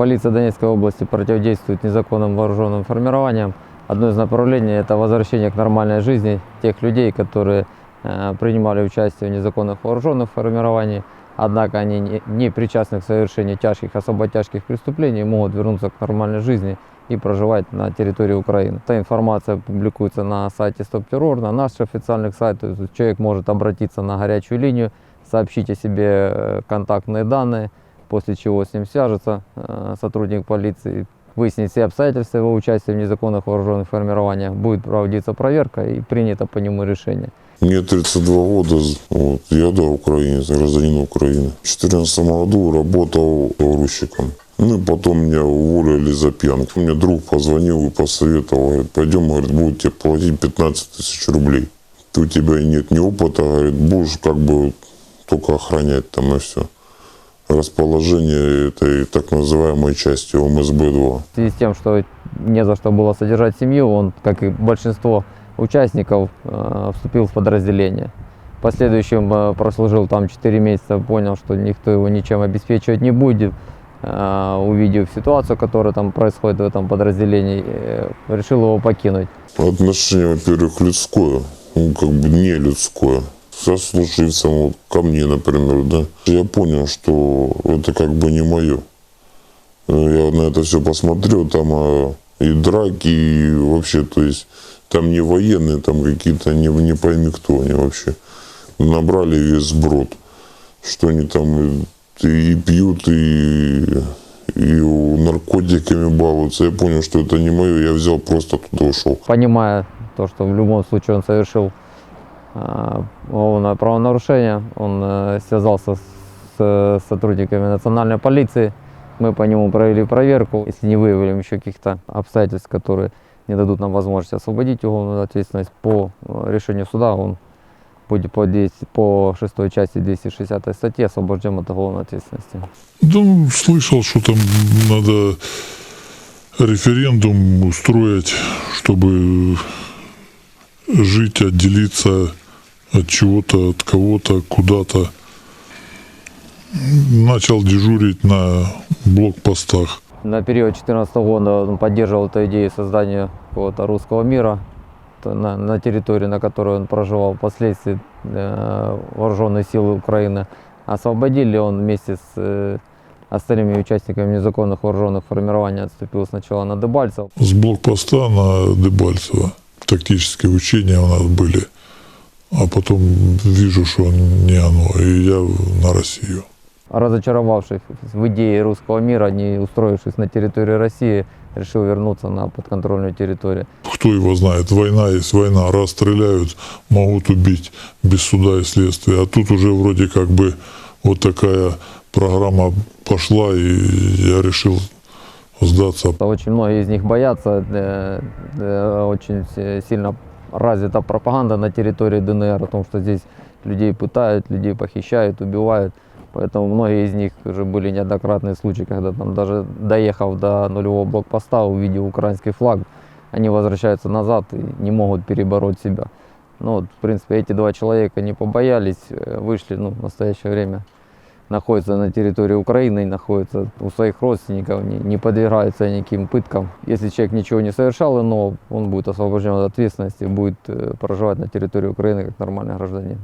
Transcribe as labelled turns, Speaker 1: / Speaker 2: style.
Speaker 1: Полиция Донецкой области противодействует незаконным вооруженным формированиям. Одно из направлений – это возвращение к нормальной жизни тех людей, которые э, принимали участие в незаконных вооруженных формированиях, однако они не, причастны к совершению тяжких, особо тяжких преступлений, могут вернуться к нормальной жизни и проживать на территории Украины. Эта информация публикуется на сайте Террор, на наших официальных сайтах. Человек может обратиться на горячую линию, сообщить о себе э, контактные данные, после чего с ним свяжется э, сотрудник полиции, выяснить все обстоятельства его участия в незаконных вооруженных формированиях, будет проводиться проверка и принято по нему решение.
Speaker 2: Мне 32 года, вот, я, да, украинец, гражданин Украины. В 2014 году работал грузчиком. Ну и потом меня уволили за пьянку. Мне друг позвонил и посоветовал, говорит, пойдем, говорит, будут тебе платить 15 тысяч рублей. Ты, у тебя нет ни опыта, говорит, будешь как бы только охранять там и все. Расположение этой так называемой части ОМСБ-2.
Speaker 1: В связи с тем, что не за что было содержать семью, он, как и большинство участников, э, вступил в подразделение. В последующем э, прослужил там 4 месяца, понял, что никто его ничем обеспечивать не будет. Э, Увидев ситуацию, которая там происходит в этом подразделении, решил его покинуть.
Speaker 2: Отношение, во-первых, людское, ну, как бы не людское. Сослуживцам, вот ко мне, например, да. Я понял, что это как бы не мое. Я на это все посмотрел, там а, и драки, и вообще, то есть, там не военные, там какие-то, не, не пойми кто они вообще. Набрали весь сброд. Что они там и, и пьют, и, и наркотиками балуются. Я понял, что это не мое, я взял, просто туда ушел.
Speaker 1: Понимая то, что в любом случае он совершил э, уголовное правонарушение, он э, связался с сотрудниками национальной полиции. Мы по нему провели проверку. Если не выявили еще каких-то обстоятельств, которые не дадут нам возможности освободить уголовную ответственность по э, решению суда, он будет по, 10 по шестой части 260 статьи освобожден от уголовной ответственности.
Speaker 3: Ну, слышал, что там надо референдум устроить, чтобы жить, отделиться от чего-то, от кого-то, куда-то. Начал дежурить на блокпостах.
Speaker 1: На период 2014 года он поддерживал эту идею создания какого-то русского мира на, на территории, на которой он проживал. Впоследствии э, вооруженные силы Украины освободили. Он вместе с э, остальными участниками незаконных вооруженных формирований отступил сначала на Дебальцев.
Speaker 3: С блокпоста на Дебальцево. Тактические учения у нас были. А потом вижу, что не оно, и я на Россию.
Speaker 1: Разочаровавшись в идее русского мира, не устроившись на территории России, решил вернуться на подконтрольную территорию.
Speaker 3: Кто его знает, война есть война, раз стреляют, могут убить без суда и следствия. А тут уже вроде как бы вот такая программа пошла, и я решил сдаться.
Speaker 1: Очень многие из них боятся, э, э, очень си- сильно развита пропаганда на территории ДНР о том, что здесь людей пытают, людей похищают, убивают. Поэтому многие из них уже были неоднократные случаи, когда там даже доехав до нулевого блокпоста, увидев украинский флаг, они возвращаются назад и не могут перебороть себя. Ну, вот, в принципе, эти два человека не побоялись, э, вышли, ну, в настоящее время находятся на территории Украины, находятся у своих родственников, не, не подвергаются никаким пыткам. Если человек ничего не совершал иного, он будет освобожден от ответственности, будет э, проживать на территории Украины как нормальный гражданин.